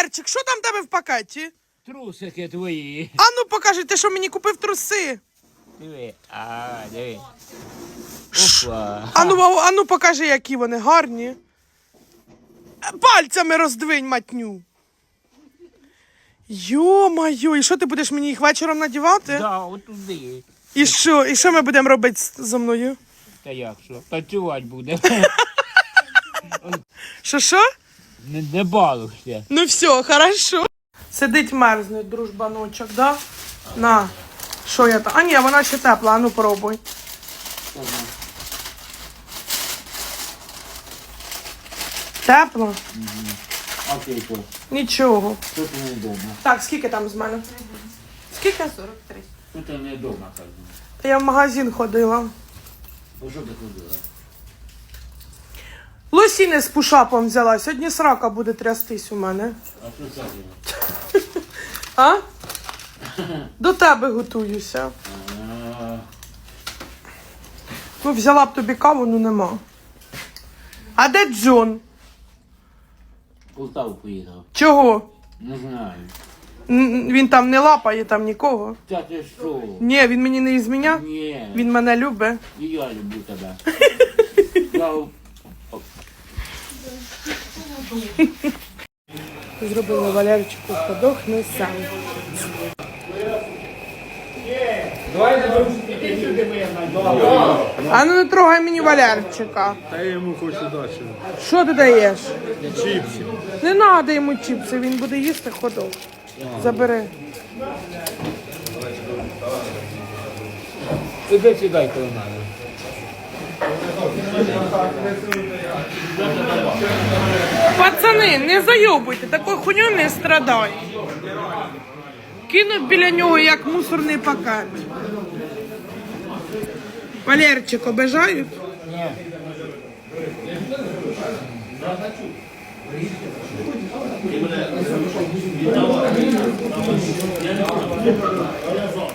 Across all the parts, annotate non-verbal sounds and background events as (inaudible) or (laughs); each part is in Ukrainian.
Валерчик, що там в тебе в пакеті? Трусики твої. А ну покажи, ти що мені купив труси? Диви. А, диви. Опа. А ну, а, ну покажи, які вони гарні. Пальцями роздвинь матню. Йо-майо, і що ти будеш мені їх вечором надівати? Да, отуди. І що? І що ми будемо робити з- зо мною? Та як що? Танцювати буде. (laughs) Що що? Не, не балуйся. Ну все, хорошо. Сидить мерзне, дружбаночок, да? На. Що я там? А ні, вона ще тепла, а ну пробуй. Тепло? Ти що? Нічого. Ти не вдома? Так, скільки там з мене? Скільки? 43. Що ти не вдома, кажу? Та Я в магазин ходила. Ну що ти ходила? Лосіни з пушапом взяла. Сьогодні срака буде трястись у мене. А що це було? А? До тебе готуюся. Ну, взяла б тобі каву, ну нема. А де Джон? Полтаву поїхав. Чого? Не знаю. Н- Він там не лапає там нікого. Та ти що? Ні, він мені не ізміняв. Ні. Він мене любить. І я люблю тебе. Я (laughs) Зробили Валерчику подохне сам. А ну не трогай мені Валерчика. Та я йому хочу дати. Що ти даєш? Чіпсі. Не треба йому чіпси, він буде їсти ходок. Забери. Іди сідай коло мене. Пацани, не зайобуйте, такою хуйню не страдай. Кинуть біля нього як мусорний пакет. Валерчик, обижають?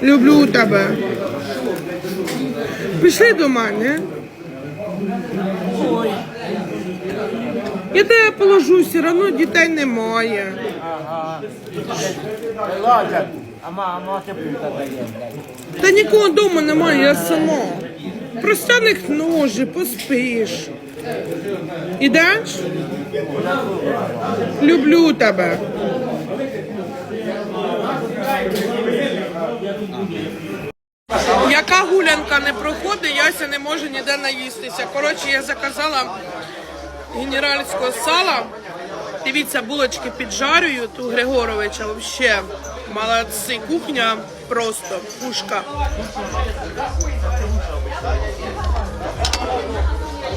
Люблю тебе. Пішли до мене. Я тебе положу, все одно дітей немає. Та нікого вдома немає, я сама. Простяних ножі, поспиш. Ідеш? Люблю тебе. Яка гулянка не проходить, Яся не може ніде наїстися. Коротше, я заказала генеральського сала. Дивіться, булочки піджарюють у Григоровича. Вообще молодці. Кухня просто пушка.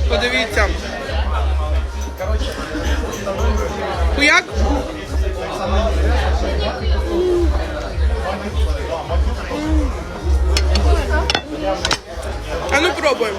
Подивіться. Хуяк? А ну пробуємо.